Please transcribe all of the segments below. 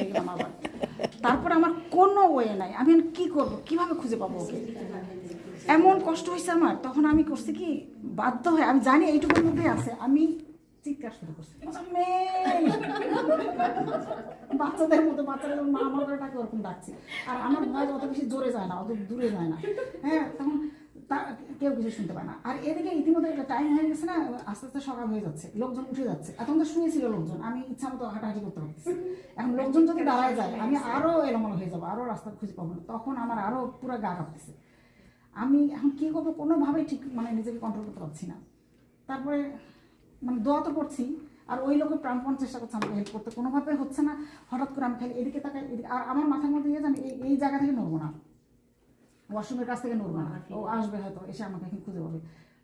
হয়ে গেলাম আবার। তারপর আমার কোনো ওয়ে নাই। আমি কি করব? কীভাবে খুঁজে পাবো ওকে? এমন কষ্ট হয়েছে আমার। তখন আমি করছি কি, বাধ্য হয়ে, আমি জানি এইটুকুর মধ্যে আছে। আমি চিৎকার শুরু করছি। বাচ্চাদের মতো, বাচ্চারা মা আমার ওরকম ডাকছে। আর আমার ভয় অত বেশি জোরে যায় না, অত দূরে যায় না। হ্যাঁ তখন কেউ কিছু শুনতে পায় না। আর এদিকে ইতিমধ্যে একটা টাইম হয়ে গেছে না, আস্তে আস্তে সকাল হয়ে যাচ্ছে, লোকজন উঠে যাচ্ছে। এখন তো শুয়েছিল লোকজন, আমি ইচ্ছা মতো হাঁটাহাঁটি করতে পারতেছি এখন লোকজন যদি দাঁড়ায় যায়, আমি আরও এলোমেলো হয়ে যাব আরও রাস্তা খুঁজে পাবো না। তখন আমার আরও পুরো গা কাঁপতেছে। আমি এখন কী করব, কোনোভাবেই ঠিক মানে নিজেকে কন্ট্রোল করতে পারছি না। তারপরে মানে দোয়া তো করছি, আর ওই লোকের প্রাণপণ চেষ্টা করছে আমাকে হেল্প করতে। কোনোভাবে হচ্ছে না, হঠাৎ করে আমি খালি এদিকে তাকাই, এদিকে আর আমার মাথার মধ্যে ইয়ে জানি এই এই জায়গা থেকে নড়বো না। ওয়াশরুমের কাছ থেকে নড়বো না। ও আসবে হয়তো এসে আমাকে এখন খুঁজে পাবে।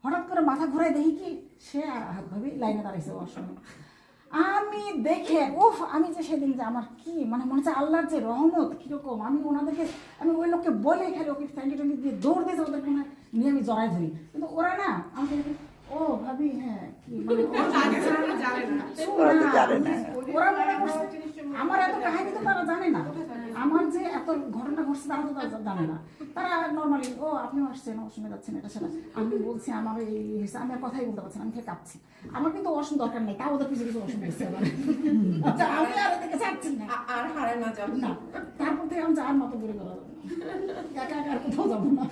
হঠাৎ করে মাথা ঘুরাই দেখি কি সে আর হাত ভাবি লাইনে দাঁড়াইছে ওয়াশরুমে। আমি দেখে উফ আমি যে সেদিন যে আমার কি মানে মনে হচ্ছে আল্লাহর যে রহমত কীরকম আমি ওনাদেরকে আমি ওই লোককে বলে খালি ওকে ফ্যান্ডি ট্যান্ডি দিয়ে দৌড় দিয়েছে ওদেরকে মনে হয় নিয়ে আমি জড়াই ধরি। কিন্তু ওরা না আমাকে ও ভাবি হ্যাঁ মানে ওরা তো জানে না। ওরা মনে করছে আমার এত কাহিনী তো তারা জানে না। এত ঘটনা ঘটছে তারা তো জানে না। তারা নর্মালি ও আপনিও আসছেন অসুবিধা যাচ্ছেন এটা সেটা। আমি বলছি আমার এই হয়েছে আমি আর কথাই বলতে পারছি আমি খেয়ে কাঁপছি। আমার কিন্তু অসম দরকার নেই তাও ওদের কিছু কিছু অসম হয়েছে আচ্ছা আমি আর এদিকে চাচ্ছি না। আর হারে না যাব। না তারপর থেকে আমি যার মতো বলে করা যাবে না একা একা আর কোথাও যাব না।